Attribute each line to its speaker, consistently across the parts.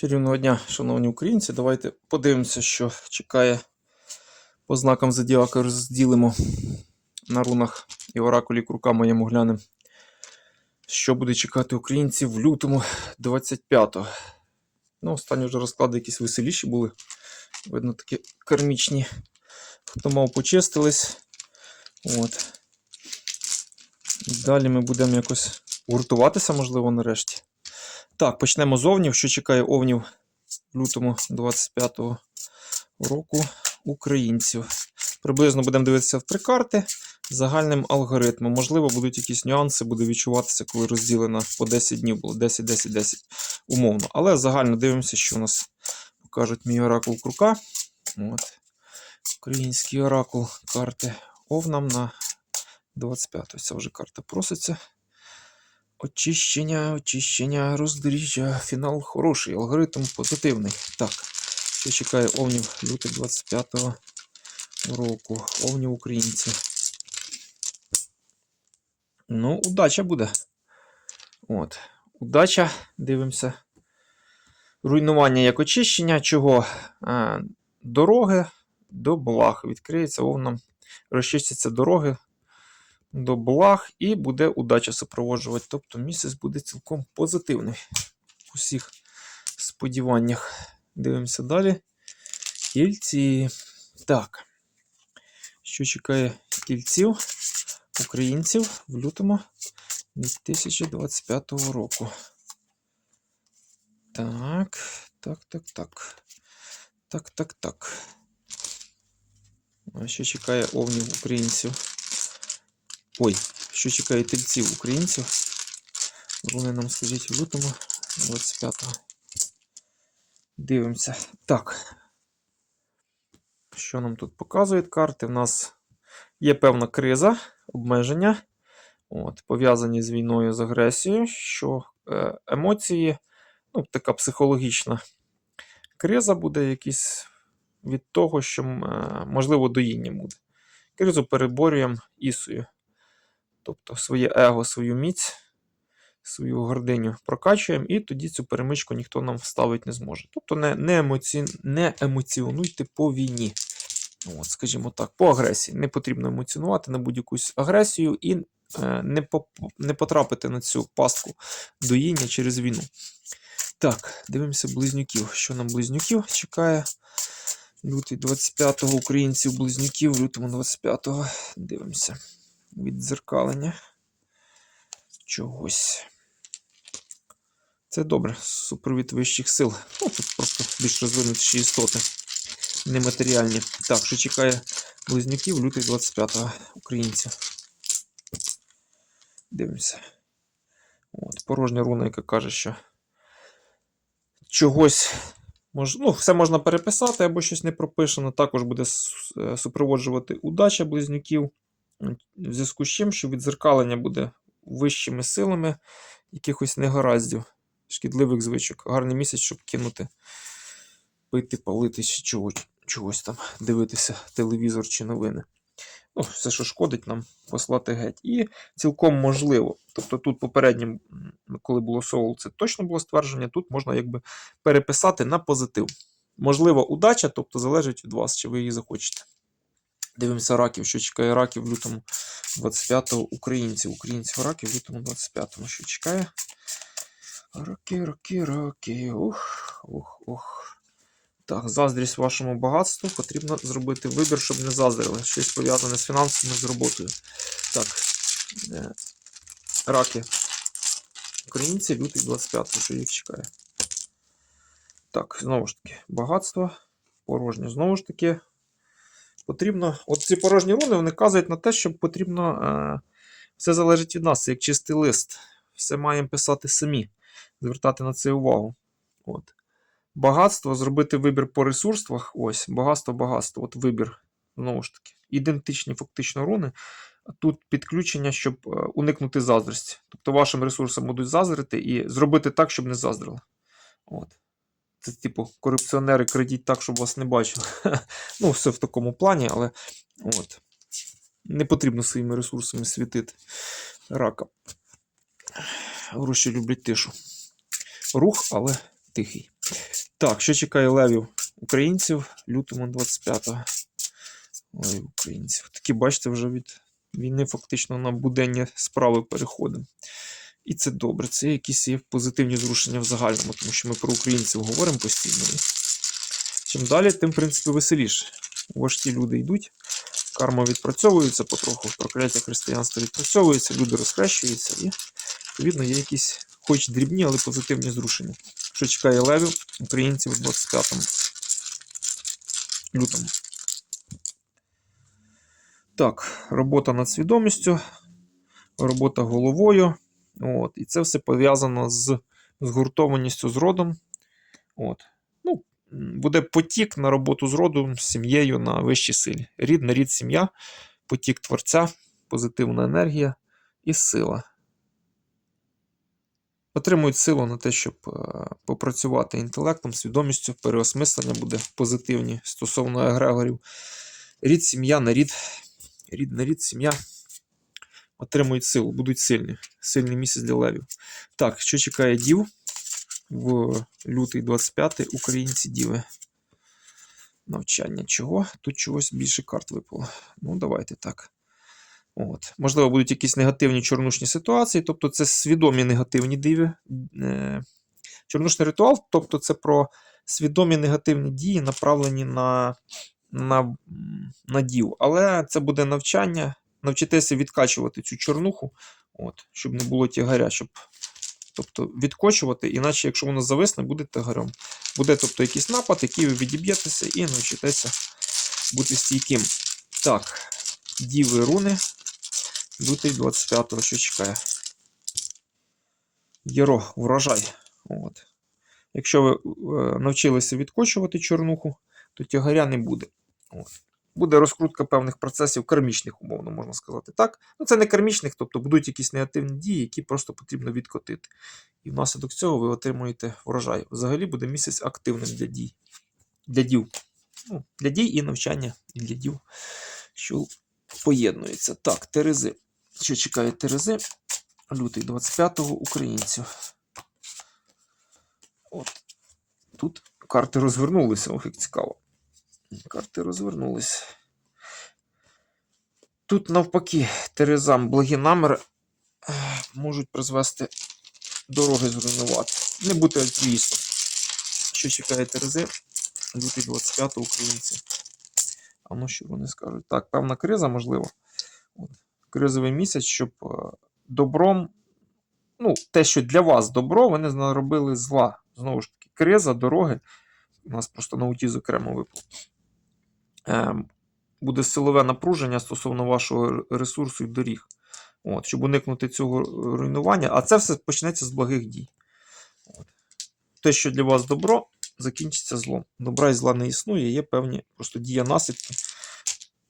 Speaker 1: Чарівного дня, шановні українці. Давайте подивимося, що чекає по знакам зодіака. Розділимо на рунах і оракулі крука моєму глянемо. Що буде чекати українців в лютому 25-го. Ну, останні вже розклади якісь веселіші були. Видно, такі кармічні. Хто мав почистились. От. Далі ми будемо якось гуртуватися, можливо, нарешті. Так, почнемо з овнів. Що чекає овнів в лютому 25-го року українців. Приблизно будемо дивитися в три карти загальним алгоритмом. Можливо, будуть якісь нюанси, буде відчуватися, коли розділено по 10 днів було 10, 10, 10 умовно. Але загально дивимося, що у нас покажуть мій оракул крука. От. Український оракул карти овнам на 25-го. Ця вже карта проситься. Очищення, очищення, роздоріжжя. Фінал хороший, алгоритм позитивний. Так, що чекає овнів лютий 25-го року. Овні українці. Ну, удача буде. От. Удача. Дивимося. Руйнування як очищення. Чого? Дороги до благ. Відкриється овнам. Розчистяться дороги до благ і буде удача супроводжувати. Тобто місяць буде цілком позитивний у всіх сподіваннях. Дивимося далі. Тільці. Так. Що чекає тільців, українців в лютому 2025 року? Так, так, так, так. Так, так, так. А що чекає овнів українців? Ой, що чекає тельців українців? Вони нам скажіть в лютому 25-го. Дивимося. Так. Що нам тут показують карти? У нас є певна криза, обмеження, от, пов'язані з війною з агресією, що е, емоції, ну, така психологічна криза буде якісь від того, що, е, можливо, доїння буде. Кризу переборюємо ісою. Тобто своє его, свою міць, свою гординю прокачуємо, і тоді цю перемичку ніхто нам вставити не зможе. Тобто не, не, емоці... не емоціонуйте по війні. От, Скажімо так, по агресії. Не потрібно емоціонувати на будь-яку агресію і е, не, поп... не потрапити на цю пастку доїння через війну. Так, дивимося близнюків. Що нам близнюків чекає? Лютий 25-го українців близнюків, лютому 25-го. Дивимося віддзеркалення чогось. Це добре. Супровід вищих сил. Ну, тут просто більш розвинуті істоти. Нематеріальні. Так, що чекає близнюків лютий 25-го українців. Дивимося. От, Порожня руна, яка каже, що чогось. Мож, ну, Все можна переписати або щось не прописано. Також буде супроводжувати удача близнюків в зв'язку з чим, що відзеркалення буде вищими силами якихось негараздів, шкідливих звичок. Гарний місяць, щоб кинути, пити, палити чого, чогось там, дивитися телевізор чи новини. Ну, все, що шкодить нам, послати геть. І цілком можливо. Тобто тут попереднім, коли було соул, це точно було ствердження, тут можна якби переписати на позитив. Можливо, удача, тобто залежить від вас, чи ви її захочете. Дивимося раків, що чекає раків в лютому 25-го українців. Українців раків в лютому 25-му. Що чекає? Раки, раки, раки. Ух, ух, ух. Так, заздрість вашому багатству. Потрібно зробити вибір, щоб не заздрили. Щось пов'язане з фінансами, з роботою. Так. е, Раки. Українці, лютий 25-го, що їх чекає. Так, знову ж таки, багатство. Порожнє. Знову ж таки, потрібно. От ці порожні руни вони казують на те, що потрібно. Е, все залежить від нас, як чистий лист. Все маємо писати самі, звертати на це увагу. От. Багатство, зробити вибір по ресурсах. Ось, багатство, багатство. От вибір. Знову ж таки, ідентичні фактично руни. Тут підключення, щоб е, уникнути заздрості. Тобто вашим ресурсам будуть заздрити і зробити так, щоб не заздрили. От. Це, типу, корупціонери крадіть так, щоб вас не бачили. ну, все в такому плані, але от. не потрібно своїми ресурсами світити рака. Гроші люблять тишу. Рух, але тихий. Так, що чекає левів українців лютому 25-го. Ой, українців. Такі, бачите, вже від війни фактично на буденні справи переходимо. І це добре. Це якісь є позитивні зрушення в загальному, тому що ми про українців говоримо постійно. Чим далі, тим, в принципі, веселіше. Важкі люди йдуть, карма відпрацьовується потроху, прокляття християнства відпрацьовується, люди розхрещуються, і, відповідно, є якісь, хоч дрібні, але позитивні зрушення. Що чекає левів українців у 25 лютому. Так, робота над свідомістю, робота головою. От, і це все пов'язано з згуртованістю з родом. От. Ну, буде потік на роботу з родом, з сім'єю на вищій силі. Рід на рід сім'я, потік творця, позитивна енергія і сила. Отримують силу на те, щоб е, попрацювати інтелектом, свідомістю, переосмислення буде позитивні стосовно егрегорів. Рід, сім'я на рід, рід на рід, сім'я отримують силу, будуть сильні. Сильний місяць для левів. Так, що чекає дів в лютий 25 українці діви. Навчання чого? Тут чогось більше карт випало. Ну, давайте так. От. Можливо, будуть якісь негативні чорнушні ситуації, тобто це свідомі негативні диви. Е, Чорнушний ритуал, тобто це про свідомі негативні дії, направлені на, на, на дів. Але це буде навчання, навчитися відкачувати цю чорнуху, от, щоб не було тягаря, щоб тобто, відкочувати, іначе, якщо воно зависне, буде тягарем. Буде тобто, якийсь напад, який ви відіб'єтеся і навчитеся бути стійким. Так, діви руни. Лютий 25-го, що чекає. Єро, врожай. От. Якщо ви е, навчилися відкочувати чорнуху, то тягаря не буде. От. Буде розкрутка певних процесів кармічних, умовно можна сказати. Так? Ну, це не кармічних, тобто будуть якісь негативні дії, які просто потрібно відкотити. І внаслідок цього ви отримуєте врожай. Взагалі буде місяць активним для дій. Для дів. Ну, для дій і навчання, і для дів, що поєднується. Так, Терези. Що чекає Терези? Лютий 25-го українців. От. Тут карти розвернулися, ох, як цікаво. Карти розвернулись. Тут навпаки, Терезам благі наміри е, можуть призвести дороги зруйнувати. Не бути альтруїстом. Що чекає Терези? Лютий 25 українці. А ну що вони скажуть? Так, певна криза, можливо. От. Кризовий місяць, щоб е, добром. Ну, те, що для вас добро, ви не наробили зла. Знову ж таки, криза, дороги. У нас просто на уті окремо випало. Ем, буде силове напруження стосовно вашого ресурсу і доріг. От, щоб уникнути цього руйнування. А це все почнеться з благих дій. Те, що для вас добро, закінчиться злом. Добра і зла не існує, є певні просто дія наслідки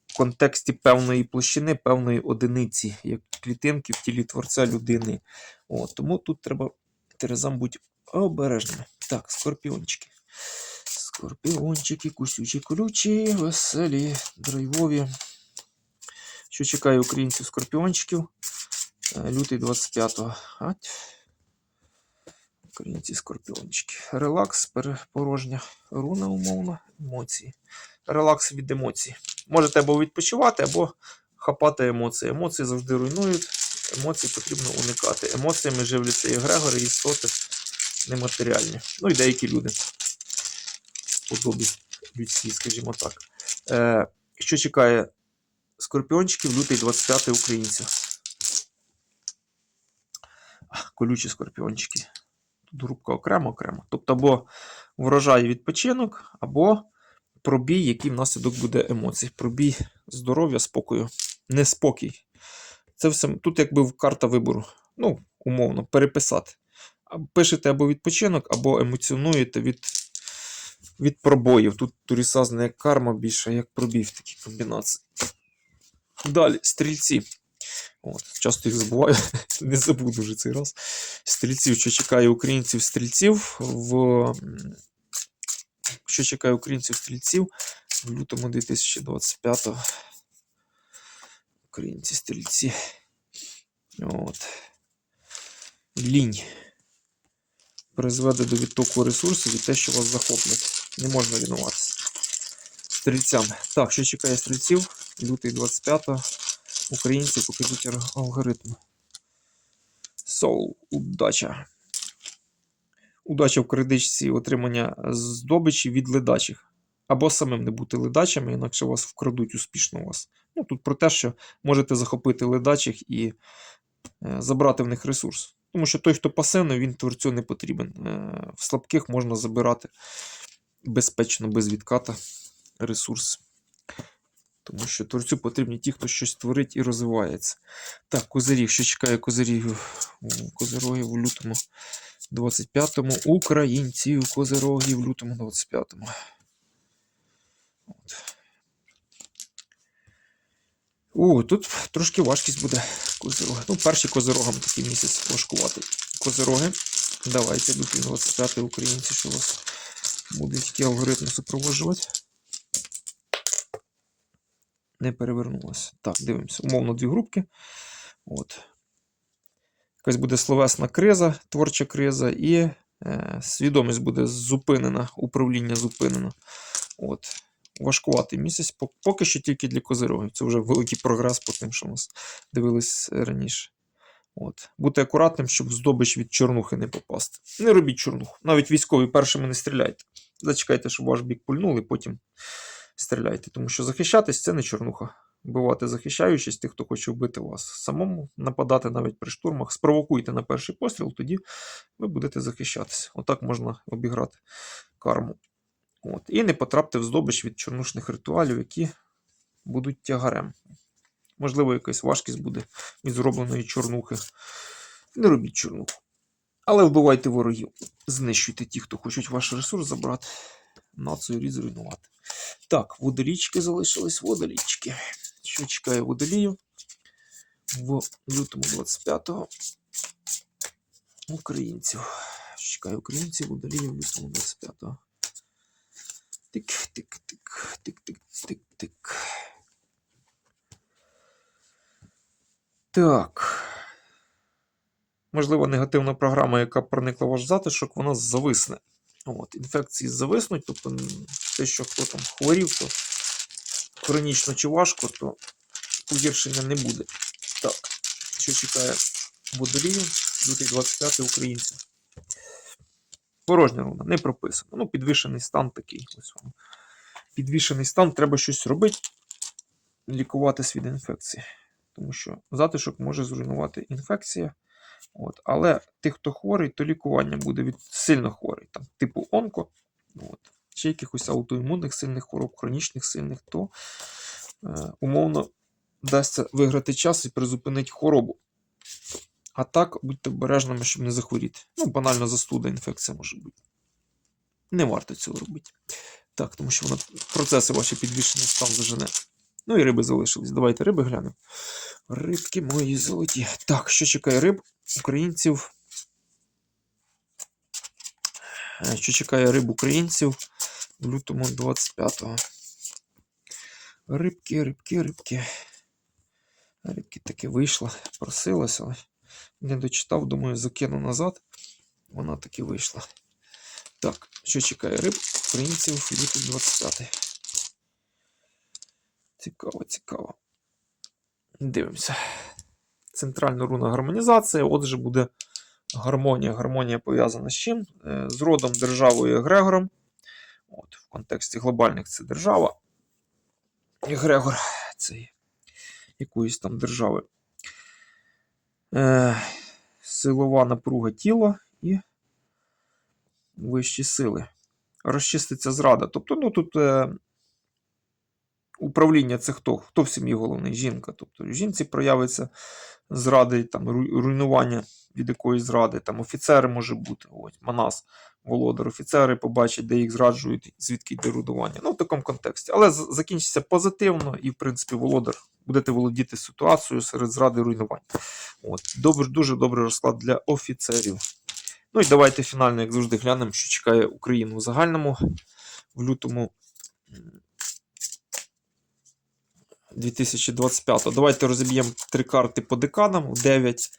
Speaker 1: в контексті певної площини, певної одиниці, як клітинки в тілі творця людини. От, тому тут треба терезам бути обережними. Так, скорпіончики. Скорпіончики, кусючі колючі, веселі, драйвові. Що чекає українців скорпіончиків? Е, Лютий 25-го. Українці скорпіончики. Релакс, перепорожня руна, умовно, емоції. Релакс від емоцій. Можете або відпочивати, або хапати емоції. Емоції завжди руйнують, емоції потрібно уникати. Емоціями живляться і егрегори, і істоти нематеріальні. Ну і деякі люди. Подобі людські, скажімо так. Е, що чекає скорпіончиків лютий 25 українців? А, колючі скорпіончики. Тут групка окремо окремо. Тобто, або врожай відпочинок, або пробій, який внаслідок буде емоцій. Пробій здоров'я, спокою. Неспокій. Це все тут, якби карта вибору. Ну, умовно, переписати. Пишете або відпочинок, або емоціонуєте від, від пробоїв. Тут турісаз не як карма більше, як пробій в такій комбінації. Далі, стрільці. От, часто їх забуваю, не забуду вже цей раз. Стрільців, що чекає українців стрільців в. Що чекає українців стрільців в лютому 2025 Українці стрільці. От. Лінь. Призведе до відтоку ресурсів і те, що вас захоплять. Не можна лінуватися. Стрільцям. Так, що чекає стрільців? Лютий 25-го. Українці, покажіть алгоритм. Соул. Удача. Удача в кредичці отримання здобичі від ледачих. Або самим не бути ледачами, інакше вас вкрадуть успішно у вас. Ну, тут про те, що можете захопити ледачих і е, забрати в них ресурс. Тому що той, хто пасивний, він творцю не потрібен. Е, в слабких можна забирати безпечно, без відката ресурс. Тому що творцю потрібні ті, хто щось творить і розвивається. Так, козиріг, що чекає козирігів у козирогів у лютому 25-му. Українців козирогів в лютому 25-му. От. О, тут трошки важкість буде козироги. Ну, перші козирогам такий місяць важкувати. Козироги. Давайте 25 українці, що у вас буде такі алгоритми супроводжувати. Не перевернулося. Так, дивимося. Умовно дві групки. От. Якась буде словесна криза, творча криза, і е, свідомість буде зупинена, управління зупинено. От. Важкуватий місяць, поки що тільки для козирогів. Це вже великий прогрес по тим, що ми с- дивились раніше. От. Бути акуратним, щоб в здобич від чорнухи не попасти. Не робіть чорнуху. Навіть військові першими не стріляйте. Зачекайте, щоб ваш бік пульнули, потім стріляйте. Тому що захищатись це не чорнуха. Вбивати захищаючись тих, хто хоче вбити вас. Самому нападати навіть при штурмах. Спровокуйте на перший постріл, тоді ви будете захищатися. Отак можна обіграти карму. От. І не потрапте в здобич від чорнушних ритуалів, які будуть тягарем. Можливо, якась важкість буде від зробленої чорнухи. Не робіть чорнуху. Але вбивайте ворогів. Знищуйте ті, хто хочуть ваш ресурс забрати. Націю рід зруйнувати. Так, водолічки залишились водолічки. Що чекає водолію в лютому 25-го українців. Що чекає українців водолію в лютому 25-го. Тик, тик, тик, тик, тик, тик, тик. Так. Можливо, негативна програма, яка проникла в ваш затишок, вона зависне. От, інфекції зависнуть, тобто те, що хто там хворів, то хронічно чи важко, то погіршення не буде. Так, що чекає водолію, лютий 25 українців. Порожня руна, не прописано. Ну, підвішений стан такий. Ось вам. Підвішений стан, треба щось робити, лікуватись від інфекції. Тому що затишок може зруйнувати інфекція. От. Але тих, хто хворий, то лікування буде від сильно хворий, там, типу онко, от. чи якихось аутоімунних сильних хвороб, хронічних сильних, то е, умовно вдасться виграти час і призупинити хворобу. А так, будьте обережними, щоб не захворіти. Ну, банально застуда, інфекція може бути. Не варто цього робити. Так, тому що воно процеси ваші підвішені стан зажене. Ну і риби залишились. Давайте риби глянемо. Рибки мої золоті. Так, що чекає риб? Українців. Е, Що чекає риб українців в лютому 25-го. Рибки, рибки, рибки. Рибки таки вийшла, просилася, не дочитав, думаю, закину назад. Вона таки вийшла. Так, що чекає риб українців лютий 25 Цікаво, цікаво. Дивимося. Центральна руна гармонізація. Отже, буде гармонія. Гармонія пов'язана з чим? Е, З родом державою Егрегором. От, в контексті глобальних це держава. Егрегор це якоїсь там держави. Е, силова напруга тіла і вищі сили. Розчиститься зрада. Тобто, ну тут е, управління це хто? Хто в сім'ї головний? Жінка. Тобто жінці проявиться зради, там, руйнування від якоїсь зради. Там офіцери може бути. Ось, Манас, володар, офіцери побачать, де їх зраджують, звідки йде рудування. Ну, в такому контексті. Але закінчиться позитивно, і, в принципі, володар будете володіти ситуацією серед зради руйнувань. От. Добре, дуже добрий розклад для офіцерів. Ну і давайте фінально, як завжди, глянемо, що чекає Україну в загальному в лютому 2025. Давайте розіб'ємо три карти по деканам в 9.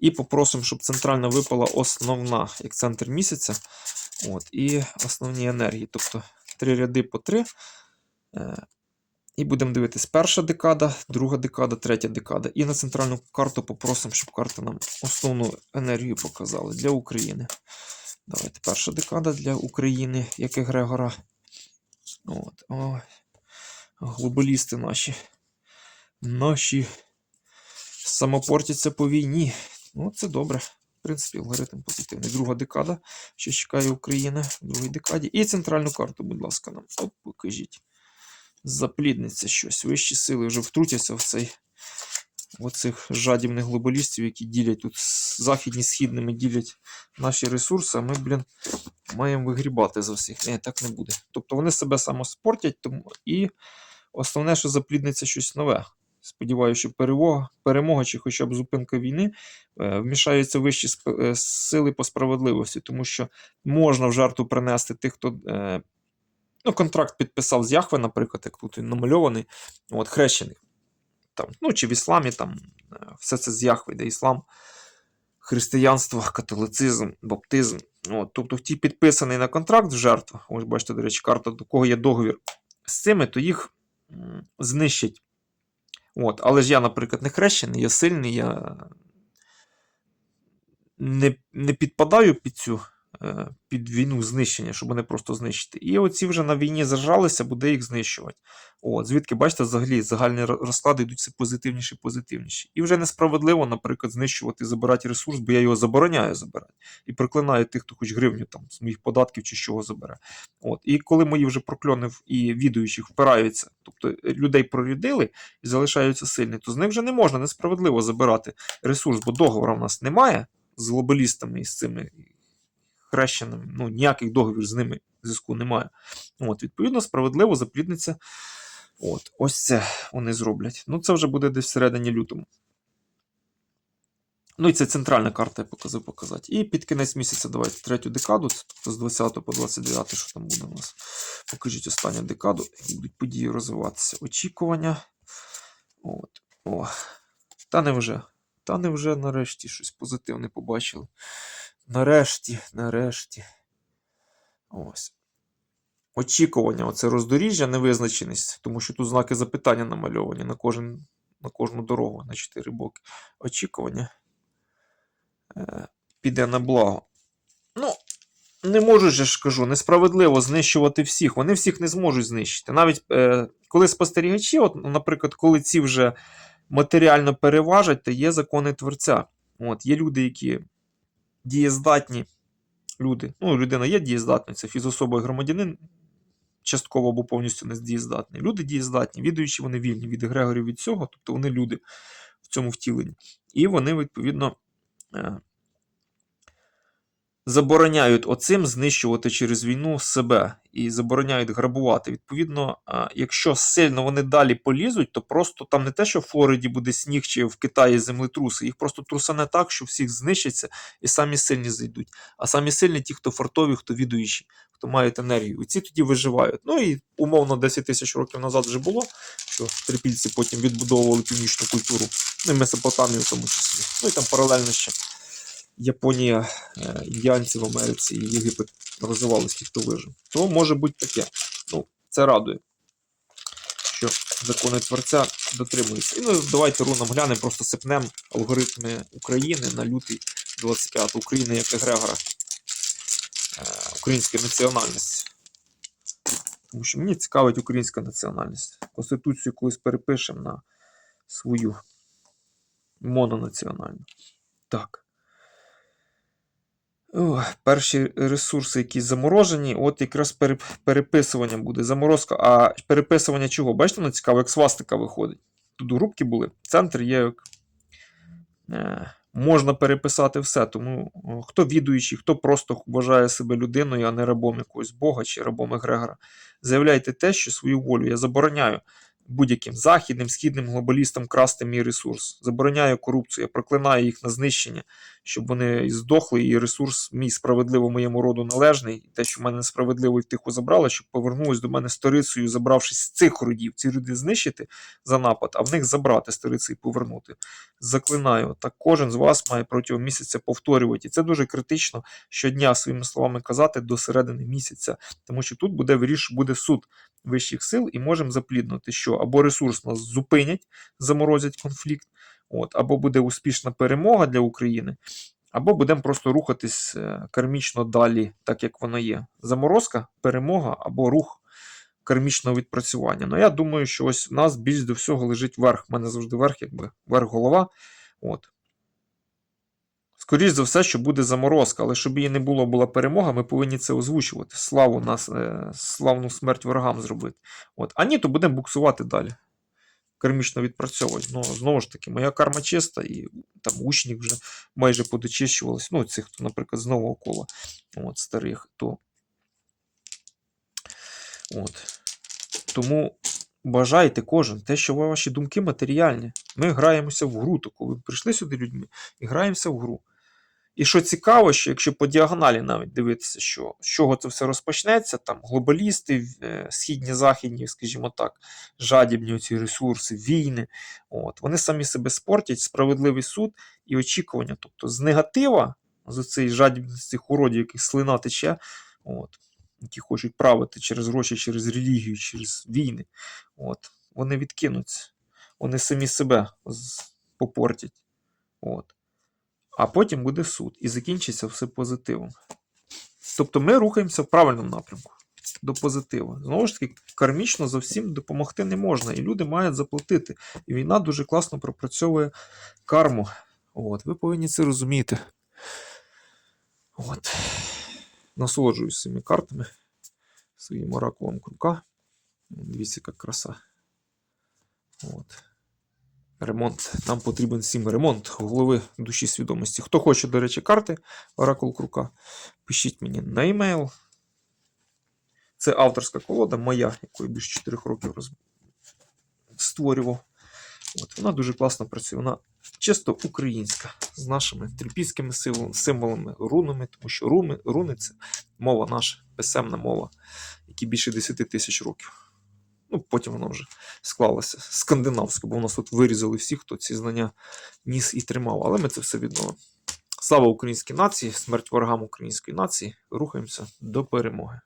Speaker 1: І попросимо, щоб центральна випала основна, як центр місяця. От, і основні енергії. Тобто три ряди по три. Е, і будемо дивитись перша декада, друга декада, третя декада. І на центральну карту попросимо, щоб карта нам основну енергію показала для України. Давайте перша декада для України, як Егрегора. От, ой. Глобалісти наші. Наші самопортяться по війні. Ну, це добре. В принципі, алгоритм позитивний. Друга декада, що чекає Україна в другій декаді. І центральну карту, будь ласка, нам. Оп, покажіть. Заплідниться щось. Вищі сили вже втрутяться в цей оцих жадібних глобалістів, які ділять тут західні, східними ділять наші ресурси, а ми, блін, маємо вигрібати за всіх. Ні, так не буде. Тобто вони себе самоспортять, тому і основне, що заплідниться щось нове. Сподіваюся, що перемога, перемога чи хоча б зупинка війни е, вмішаються вищі е, сили по справедливості, тому що можна в жертву принести тих, хто е, ну, контракт підписав з Яхве, наприклад, як тут він намальований, от, хрещений. Там, ну, чи в ісламі, там, все це з Яхве, де іслам, християнство, католицизм, баптизм. От, тобто, ті підписаний на контракт в жертву, ось бачите, до речі, карта, до кого є договір з цими, то їх знищать. От, але ж я, наприклад, не хрещений, я сильний, я не, не підпадаю під цю під війну знищення, щоб вони просто знищити. І оці вже на війні зажалися, буде їх знищувати. От, звідки, бачите, взагалі загальні розклади йдуть все позитивніші, позитивніші. І вже несправедливо, наприклад, знищувати, і забирати ресурс, бо я його забороняю забирати. І проклинаю тих, хто хоч гривню там з моїх податків чи чого забере. От. І коли мої вже прокльони і відуючих впираються, тобто е, людей прорядили і залишаються сильні, то з них вже не можна несправедливо забирати ресурс, бо договору в нас немає з глобалістами і з цими хрещеними, ну ніяких договорів з ними зв'язку немає. От, відповідно, справедливо заплідниться. От, ось це вони зроблять. Ну, це вже буде десь всередині лютому. Ну і це центральна карта, я показав показати. І під кінець місяця давайте третю декаду, тобто з 20 по 29, що там буде у нас. Покажіть останню декаду, як будуть події розвиватися. Очікування. От. О. Та не вже. Та не вже нарешті щось позитивне побачили. Нарешті, нарешті. Ось. Очікування, оце роздоріжжя, невизначеність, тому що тут знаки запитання намальовані на, кожен, на кожну дорогу на чотири боки. Очікування е, піде на благо. Ну, не можуть же ж кажу, несправедливо знищувати всіх. Вони всіх не зможуть знищити. Навіть е, коли спостерігачі, от, наприклад, коли ці вже матеріально переважать, то є закони творця. От, є люди, які дієздатні люди. Ну, людина є дієздатною, це фізособа громадянин, частково або повністю не дієздатний. Люди дієздатні, відаючи, вони вільні від егрегорів від цього, тобто вони люди в цьому втіленні. І вони, відповідно, е, забороняють оцим знищувати через війну себе і забороняють грабувати. Відповідно, якщо сильно вони далі полізуть, то просто там не те, що в Флориді буде сніг чи в Китаї землетруси, їх просто трусане так, що всіх знищаться і самі сильні зайдуть. А самі сильні ті, хто фартові, хто відуючі, хто мають енергію. Ці тоді виживають. Ну і умовно 10 тисяч років назад вже було, що трипільці потім відбудовували північну культуру, ну і Месопотамію в тому числі. Ну і там паралельно ще. Японія, е, індіанці в Америці і Єгипет хто вижив. То може бути таке. Ну, це радує, що закони творця дотримуються. І ну, давайте рунам глянемо, просто сипнемо алгоритми України на лютий 25 України як егрегора е, української національності. Тому що мені цікавить українська національність. Конституцію колись перепишемо на свою мононаціональну. Так. Перші ресурси, які заморожені, от якраз переписування буде. Заморозка. А переписування чого? Бачите, воно цікаво, як свастика виходить. Тут групки були. Центр є. як, Е, можна переписати все. Тому хто відуючий, хто просто вважає себе людиною, а не рабом якогось Бога чи рабом Егрегора, заявляйте те, що свою волю я забороняю будь-яким західним, східним глобалістам красти мій ресурс. Забороняю корупцію, я проклинаю їх на знищення щоб вони здохли, і ресурс мій справедливо моєму роду належний, і те, що в мене несправедливо і втиху забрали, щоб повернулось до мене сторицею, забравшись з цих родів, ці роди знищити за напад, а в них забрати сторицею і повернути. Заклинаю, так кожен з вас має протягом місяця повторювати. І це дуже критично щодня своїми словами казати до середини місяця, тому що тут буде виріш, буде суд вищих сил, і можемо запліднути, що або ресурс нас зупинять, заморозять конфлікт, от, або буде успішна перемога для України, або будемо просто рухатись е, кармічно далі, так як воно є. Заморозка, перемога або рух кармічного відпрацювання. Ну я думаю, що ось в нас більш до всього лежить верх. У мене завжди верх, якби верх голова. От. Скоріше за все, що буде заморозка, але щоб її не було, була перемога, ми повинні це озвучувати. Славу нас, е, славну смерть ворогам зробити. От. А ні, то будемо буксувати далі. Кармічно відпрацьовувати. Ну, знову ж таки, моя карма чиста, і там учнів вже майже подочищувалось. Ну, цих, хто, наприклад, з нового кола от, старих, то. От. Тому бажайте кожен те, що ваші думки матеріальні. Ми граємося в гру таку. Ви прийшли сюди людьми і граємося в гру. І що цікаво, що якщо по діагоналі навіть дивитися, що з чого це все розпочнеться, там глобалісти, е, східні, західні, скажімо так, жадібні ці ресурси, війни, от, вони самі себе спортять, справедливий суд і очікування. Тобто з негатива, з цієї жадібності цих уродів, яких слина тече, от, які хочуть правити через гроші, через релігію, через війни, от, вони відкинуться, вони самі себе попортять. От. А потім буде суд і закінчиться все позитивом. Тобто ми рухаємося в правильному напрямку до позитиву. Знову ж таки, кармічно за всім допомогти не можна, і люди мають заплатити. І війна дуже класно пропрацьовує карму. От, ви повинні це розуміти. От. Насолоджуюсь цими картами, своїм оракулом крука. Дивіться, яка краса. От. Ремонт. Нам потрібен всім ремонт голови душі свідомості. Хто хоче, до речі, карти Оракул Крука, пишіть мені на емейл. Це авторська колода моя, яку я більше 4 років роз... створював. От, вона дуже класно працює. Вона чисто українська, з нашими трипільськими символами, рунами, тому що руни, руни це мова наша, писемна мова, які більше 10 тисяч років. Ну, потім воно вже склалося скандинавське, бо у нас тут вирізали всі, хто ці знання ніс і тримав. Але ми це все відновимо. Слава українській нації, смерть ворогам української нації. Рухаємося до перемоги.